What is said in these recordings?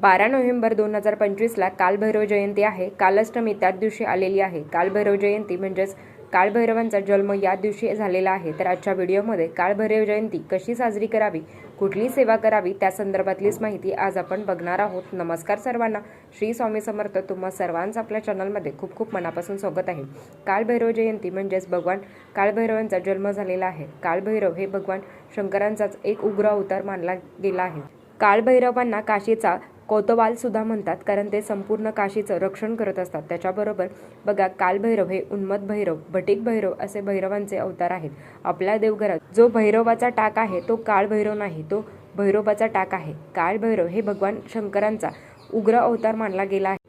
बारा नोव्हेंबर दोन हजार पंचवीसला कालभैरव जयंती आहे. कालाष्टमी त्याच दिवशी आलेली आहे. कालभैरव जयंती म्हणजेच काळभैरवांचा जन्म या दिवशी झालेला आहे. तर आजच्या व्हिडिओमध्ये काळभैरव जयंती कशी साजरी करावी कुठली सेवा करावी त्या संदर्भातलीच माहिती आज आपण बघणार आहोत. नमस्कार सर्वांना. श्री स्वामी समर्थ तुम्हा सर्वांचं आपल्या चॅनलमध्ये खूप खूप मनापासून स्वागत आहे. काळभैरव जयंती म्हणजेच भगवान काळभैरवांचा जन्म झालेला आहे. काळभैरव हे भगवान शंकरांचाच एक उग्र अवतार मानला गेला आहे. काळभैरवांना काशीचा कोतवाल सुद्धा म्हणतात कारण ते संपूर्ण काशीचं रक्षण करत असतात. त्याच्याबरोबर बघा कालभैरव हे उन्मत भैरव भटिक भैरव असे भैरवांचे अवतार आहेत. आपल्या देवघरात जो भैरवाचा टाक आहे तो काळभैरव नाही तो भैरवाचा टाक आहे. काळभैरव हे भगवान शंकरांचा उग्र अवतार मानला गेला आहे.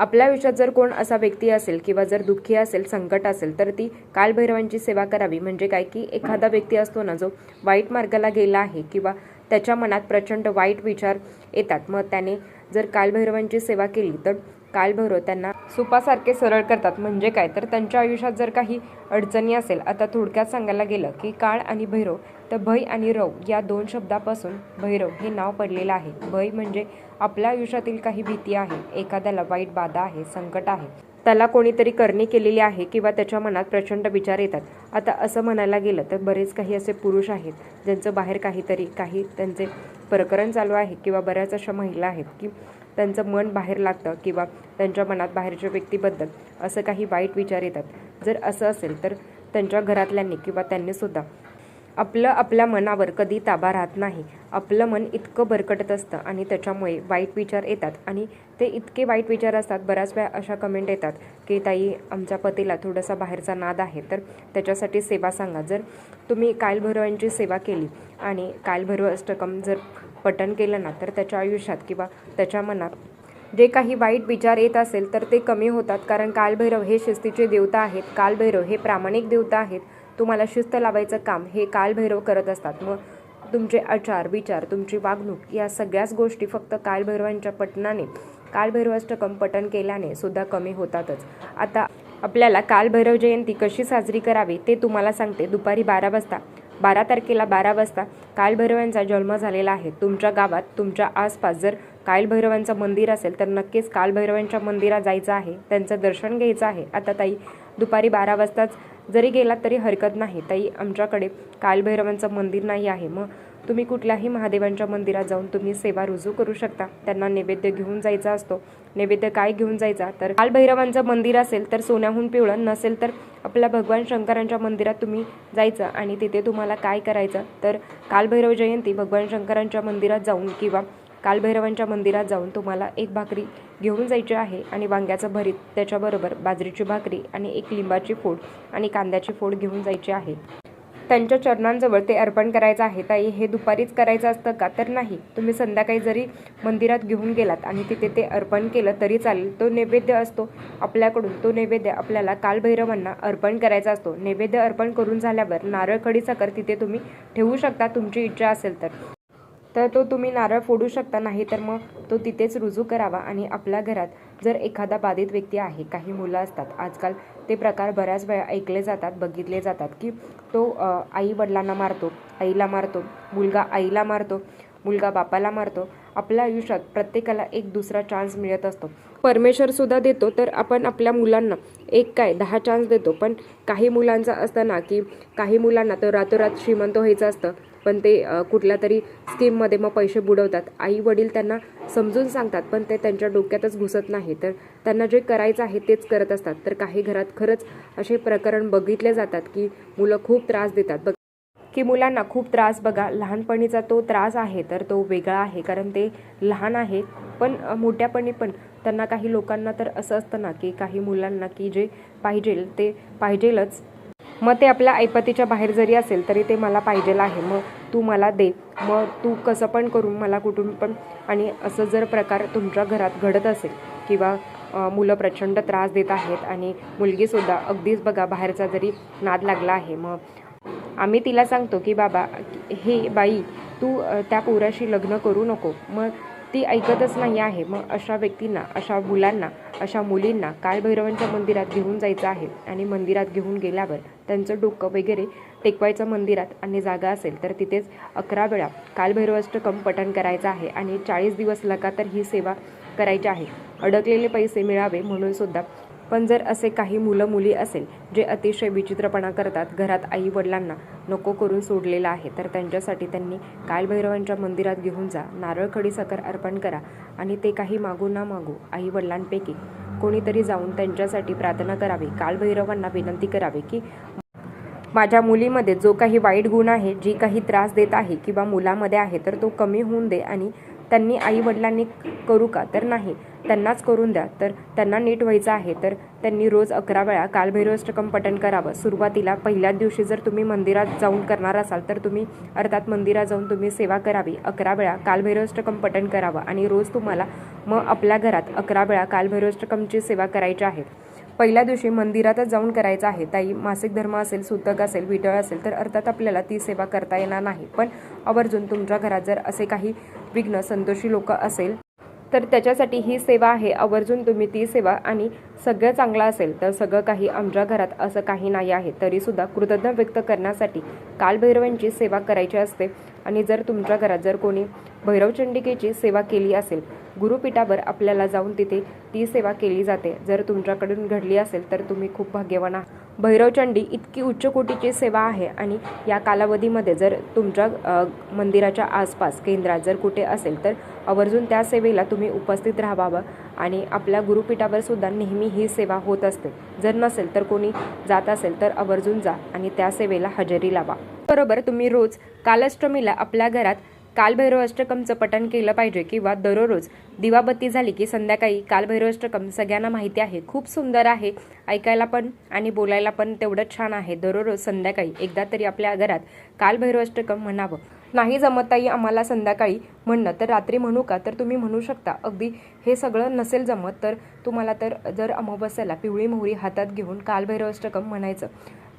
आपल्या आयुष्यात जर कोण असा व्यक्ती असेल किंवा जर दुःखी असेल संकट असेल तर ती कालभैरवांची सेवा करावी. म्हणजे काय की एखादा व्यक्ती असतो ना जो वाईट मार्गाला गेला आहे किंवा त्याच्या मनात प्रचंड वाईट विचार येतात. मग त्याने जर कालभैरवांची सेवा केली तर कालभैरव त्यांना सुपासारखे सरळ करतात. म्हणजे काय? तर त्यांच्या आयुष्यात जर काही अडचणी असेल आता थोडक्यात सांगायला गेलं की काळ आणि भैरव तर भय आणि रव या दोन शब्दापासून भैरव हे नाव पडलेलं आहे. भय म्हणजे आपल्या आयुष्यातील काही भीती आहे एखाद्याला वाईट बाधा आहे संकट आहे. त्याला कोणीतरी करणी केलेली आहे किंवा त्याच्या मनात प्रचंड विचार येतात. आता असं म्हणायला गेलं तर बरेच काही असे पुरुष आहेत ज्यांचं बाहेर काहीतरी काही त्यांचे प्रकरण चालू आहे किंवा बऱ्याच अशा महिला आहेत की त्यांचं मन बाहेर लागतं किंवा त्यांच्या मनात बाहेरच्या व्यक्तीबद्दल असं काही वाईट विचार येतात. जर असं असेल तर त्यांच्या घरातल्यांनी किंवा त्यांनीसुद्धा आपलं आपल्या मनावर कधी ताबा राहत नाही. आपलं मन इतकं भरकटत असतं आणि त्याच्यामुळे वाईट विचार येतात आणि ते इतके वाईट विचार असतात बऱ्याच वेळा अशा कमेंट येतात की ताई आमच्या पतीला थोडासा बाहेरचा नाद आहे तर त्याच्यासाठी सेवा सांगा. जर तुम्ही कालभैरवांची सेवा केली आणि कालभैरव अष्टकम जर पठण केलं ना तर त्याच्या आयुष्यात किंवा त्याच्या मनात जे काही वाईट विचार येत असेल तर ते कमी होतात. कारण कालभैरव हे शिस्तीचे देवता आहेत. कालभैरव हे प्रामाणिक देवता आहेत. तुम्हाला शिस्त लावायचं काम हे कालभैरव करत असतात. मग तुमचे आचार विचार तुमची वागणूक या सगळ्याच गोष्टी फक्त कालभैरवांच्या पटनाने कालभैरवाष्टकम पठण केल्याने सुद्धा कमी होतातच. आता आपल्याला कालभैरव जयंती कशी साजरी करावी ते तुम्हाला सांगते. दुपारी बारा वाजता बारा तारखेला बारा वाजता कालभैरवांचा जन्म झालेला आहे. तुमच्या गावात तुमच्या आसपास जर कालभैरवांचं मंदिर असेल तर नक्कीच कालभैरवांच्या मंदिरात जायचं आहे. त्यांचं दर्शन घ्यायचं आहे. आता ताई दुपारी बारा वाजताच जरी गेलात तरी हरकत नाही. ताई आमच्याकडे कालभैरवांचं मंदिर नाही आहे. मग तुम्ही कुठल्याही महादेवांच्या मंदिरात जाऊन तुम्ही सेवा रुजू करू शकता. त्यांना नैवेद्य घेऊन जायचा असतो. नैवेद्य काय घेऊन जायचा? तर कालभैरवांचं मंदिर असेल तर सोन्याहून पिवळं नसेल तर आपल्या भगवान शंकरांच्या मंदिरात तुम्ही जायचं आणि तिथे तुम्हाला काय करायचं? तर कालभैरव जयंती भगवान शंकरांच्या मंदिरात जाऊन किंवा कालभैरवांच्या मंदिरात जाऊन तुम्हाला एक भाकरी घेऊन जायचे आहे आणि वांग्याचं भरीत त्याच्याबरोबर बाजरीची भाकरी आणि एक लिंबाची फोड आणि कांद्याची फोड घेऊन जायची आहे. त्यांच्या चरणांजवळ ते अर्पण करायचं आहे. ताई हे दुपारीच करायचं असतं का? तर नाही. तुम्ही संध्याकाळी जरी मंदिरात घेऊन गेलात आणि तिथे ते अर्पण केलं तरी चालेल. तो नैवेद्य असतो आपल्याकडून. तो नैवेद्य आपल्याला कालभैरवांना अर्पण करायचा असतो. नैवेद्य अर्पण करून झाल्यावर नारळ खडी साखर तिथे तुम्ही ठेवू शकता. तुमची इच्छा असेल तर. तर तो तुम्ही नारळ फोडू शकता नाही तर मग तो तिथेच रुजू करावा. आणि आपल्या घरात जर एखादा बाधित व्यक्ती आहे काही मुलं असतात आजकाल ते प्रकार बऱ्याच वेळा ऐकले जातात बघितले जातात की तो आई वडिलांना मारतो आईला मारतो मुलगा आईला मारतो मुलगा बापाला मारतो. आपल्या आयुष्यात प्रत्येकाला एक दुसरा चान्स मिळत असतो. परमेश्वरसुद्धा देतो तर आपण आपल्या मुलांना एक काय दहा चान्स देतो. पण काही मुलांचा असताना की काही मुलांना तर रातोरात श्रीमंत व्हायचं असतं. पण ते कुठल्या तरी स्कीममध्ये मग पैसे बुडवतात. आई वडील त्यांना समजून सांगतात पण ते त्यांच्या डोक्यातच घुसत नाही. तर त्यांना जे करायचं आहे तेच करत असतात. तर काही घरात खरंच असे प्रकरण बघितले जातात की मुलं खूप त्रास देतात. बघ की मुलांना खूप त्रास बघा. लहानपणीचा तो त्रास आहे तर तो वेगळा आहे. कारण ते लहान आहेत पण मोठ्यापणी पण त्यांना काही लोकांना तर असं असतं ना की काही मुलांना की जे पाहिजेल ते पाहिजेलच. मग ते आपल्या ऐपतीच्या बाहेर जरी असेल तरी ते मला पाहिजेल आहे. मग तू मला दे. मग तू कसं पण करून मला कुठून पण आणि असं जर प्रकार तुमच्या घरात घडत असेल किंवा मुलं प्रचंड त्रास देत आहेत आणि मुलगीसुद्धा अगदीच बघा बाहेरचा जरी नाद लागला आहे मग आम्ही तिला सांगतो की बाबा हे बाई तू त्या पोराशी लग्न करू नको. मग ती ऐकतच नाही आहे. मग अशा व्यक्तींना अशा मुलांना अशा मुलींना काळभैरवांच्या मंदिरात घेऊन जायचं आहे आणि मंदिरात घेऊन गेल्यावर त्यांचं डोकं वगैरे टेकवायचं मंदिरात आणि जागा असेल तर तिथेच अकरा वेळा कालभैरवाष्टकम पठण करायचं आहे आणि चाळीस दिवस लगातार ही सेवा करायची आहे. अडकलेले पैसे मिळावे म्हणून सुद्धा पण जर असे काही मुलं मुली असेल जे अतिशय विचित्रपणा करतात घरात आई वडिलांना नको करून सोडलेलं आहे तर त्यांच्यासाठी त्यांनी कालभैरवांच्या मंदिरात घेऊन जा नारळखडी साखर अर्पण करा आणि ते काही मागू ना मागू आई वडिलांपैकी कोणीतरी जाऊन त्यांच्यासाठी प्रार्थना करावी कालभैरवांना विनंती करावी की माझ्या मुलीमध्ये जो काही वाईट गुण आहे जी काही त्रास देत आहे किंवा मुलामध्ये आहे तर तो कमी होऊन दे आणि त्यांनी आई वडिलांनी करू का? तर नाही. त्यांनाच करून द्या. तर त्यांना नीट व्हायचं आहे. तर त्यांनी रोज अकरा वेळा कालभैरवष्टकम पठण करावं. सुरुवातीला पहिल्याच दिवशी जर तुम्ही मंदिरात जाऊन करणार असाल तर तुम्ही अर्थात मंदिरात जाऊन तुम्ही सेवा करावी. अकरा वेळा कालभैरवष्टकम पठण करावं. आणि रोज तुम्हाला मग आपल्या घरात अकरा वेळा कालभैरवष्टकमची सेवा करायची आहे. पहिल्या दिवशी मंदिरातच जाऊन करायचं आहे. ताई मासिक धर्म असेल सुतक असेल विटळ असेल तर अर्थात आपल्याला ती सेवा करता येणार नाही. पण आवर्जून तुमच्या घरात जर असे काही विघ्न संतोषी लोक असेल तर त्याच्यासाठी ही सेवा आहे. आवर्जून तुम्ही ती सेवा आणि सगळं चांगलं असेल तर सगळं काही आमच्या घरात असं काही नाही आहे. तरीसुद्धा कृतज्ञ व्यक्त करण्यासाठी कालभैरवांची सेवा करायची असते. आणि जर तुमच्या घरात जर कोणी भैरवचंडिकेची सेवा केली असेल गुरुपीठावर आपल्याला जाऊन तिथे ती सेवा केली जाते. जर तुमच्याकडून घडली असेल तर तुम्ही खूप भाग्यवान आहात. भैरवचंडी इतकी उच्च कोटीची सेवा आहे आणि या कालावधीमध्ये जर तुमच्या मंदिराच्या आसपास केंद्रात जर कुठे असेल तर आवर्जून त्या सेवेला तुम्ही उपस्थित राहावं आणि आपल्या गुरुपीठावर सुद्धा नेहमी ही सेवा होत असते. जर नसेल तर कोणी जात असेल तर आवर्जून जा आणि त्या सेवेला हजेरी लावा. बरोबर तुम्ही रोज कालाष्टमीला आपल्या घरात कालभैरव अष्टकमचं पठण केलं पाहिजे किंवा दररोज दिवाबत्ती झाली की संध्याकाळी कालभैरव अष्टकम सगळ्यांना माहिती आहे. खूप सुंदर आहे. ऐकायला पण आणि बोलायला पण तेवढंच छान आहे. दररोज संध्याकाळी एकदा तरी आपल्या घरात कालभैरव अष्टकम म्हणावं. नाही जमत आम्हाला संध्याकाळी म्हणणं. तर रात्री म्हणू का? तर तुम्ही म्हणू शकता. अगदी हे सगळं नसेल जमत तर तुम्हाला तर जर अमावस्याला पिवळी मोहरी हातात घेऊन कालभैरव अष्टकम म्हणायचं.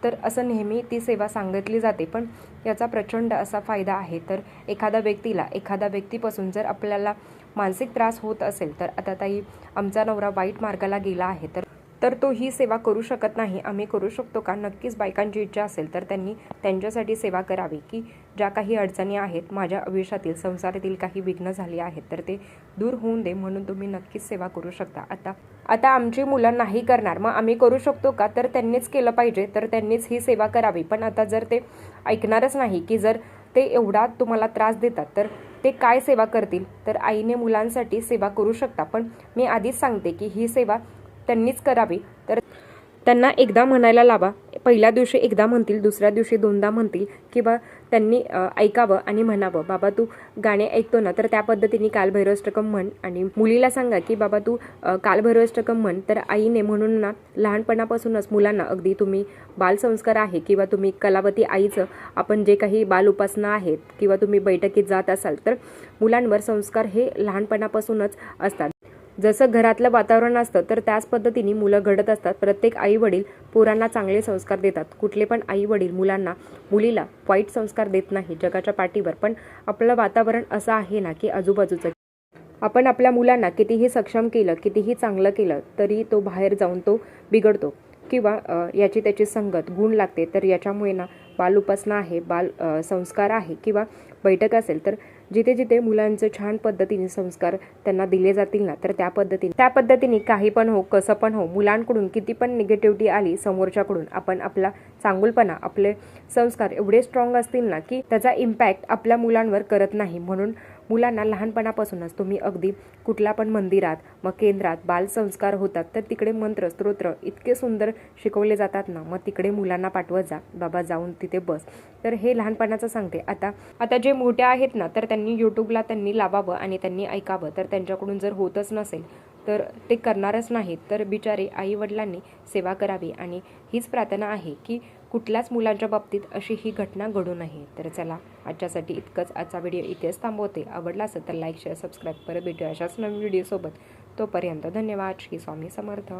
तर असं नेहमी ती सेवा सांगितली जाते. पण याचा प्रचंड असा फायदा आहे. तर एखाद्या व्यक्तीला एखाद्या व्यक्तीपासून जर आपल्याला मानसिक त्रास होत असेल तर आता ताई आमचा नवरा वाईट मार्गाला गेला आहे. तर तर तो ही सेवा करू शकत नाही. आम्ही करू शकतो का? नक्कीच बायकांची इच्छा असेल तर त्यांनी त्यांच्यासाठी सेवा करावी. की ज्या काही अडचणी आहेत माझ्या आयुष्यातील संसारातील काही विघ्न झाली आहेत तर ते दूर होऊन दे म्हणून तुम्ही नक्कीच सेवा करू शकता. आता आता आमची मुलं नाही करणार. मग आम्ही करू शकतो का? तर त्यांनीच केलं पाहिजे. तर त्यांनीच ही सेवा करावी. पण आता जर ते ऐकणारच नाही की जर ते एवढा तुम्हाला त्रास देतात तर ते काय सेवा करतील? तर आईने मुलांसाठी सेवा करू शकता. पण मी आधीच सांगते की ही सेवा त्यांनीच करावी. तर त्यांना एकदा म्हणायला लावा. पहिल्या दिवशी एकदा म्हणतील दुसऱ्या दिवशी दोनदा म्हणतील किंवा त्यांनी ऐकावं आणि म्हणावं बाबा तू गाणे ऐकतो ना तर त्या पद्धतीने कालभैरवष्टकम म्हण. आणि मुलीला सांगा की बाबा तू कालभैरवष्टकम म्हण तर आईने म्हणून ना लहानपणापासूनच मुलांना अगदी तुम्ही बालसंस्कार आहे किंवा तुम्ही कलावती आईचं आपण जे काही बाल उपासना आहेत किंवा तुम्ही बैठकीत जात असाल तर मुलांवर संस्कार हे लहानपणापासूनच असतात. जसं घरातलं वातावरण असतं तर त्याच पद्धतीने मुलं घडत असतात. प्रत्येक आई वडील पोरांना चांगले संस्कार देतात. कुठले पण आई वडील मुलांना मुलीला वाईट संस्कार देत नाही जगाच्या पाठीवर. पण आपलं वातावरण असं आहे ना की आजूबाजूचं. आपण आपल्या मुलांना कितीही सक्षम केलं कितीही चांगलं केलं तरी तो बाहेर जाऊन तो बिघडतो. किंवा याची त्याची संगत गुण लागते. तर याच्यामुळे ना बाल उपासना आहे बाल संस्कार आहे. किंवा बैठक असेल तर जिथे जिथे मुलांचे छान पद्धतीने संस्कार त्यांना दिले जातील ना तर त्या पद्धतीने त्या पद्धतीने काही पण हो कसं पण हो मुलांकडून किती पण निगेटिव्हिटी आली समोरच्याकडून आपण आपला चांगुलपणा आपले संस्कार एवढे स्ट्रॉंग असतील ना की त्याचा इम्पॅक्ट आपल्या मुलांवर करत नाही. म्हणून मुलांना लहानपणापासूनच तुम्ही अगदी कुठल्या पण मंदिरात मग केंद्रात बालसंस्कार होतात तर तिकडे मंत्र स्तोत्र इतके सुंदर शिकवले जातात ना मग तिकडे मुलांना पाठवत जा बाबा जाऊन तिथे बस. तर हे लहानपणाचं सांगते. आता आता जे मोठे आहेत ना तर त्यांनी यूट्यूबला त्यांनी लावावं आणि त्यांनी ऐकावं. तर त्यांच्याकडून जर होतच नसेल तर ते करणारच नाहीत. तर बिचारे आईवडिलांनी सेवा करावी. आणि हीच प्रार्थना आहे की कुठल्याच मुलांच्या बाबतीत अशी ही घटना घडू नये. तर चला आजच्यासाठी इतकंच. आजचा व्हिडिओ इथेच थांबवते. आवडला असेल तर लाईक शेअर सबस्क्राईब. परत भेटू अशाच नवीन व्हिडिओसोबत. तोपर्यंत धन्यवाद. श्री स्वामी समर्थ.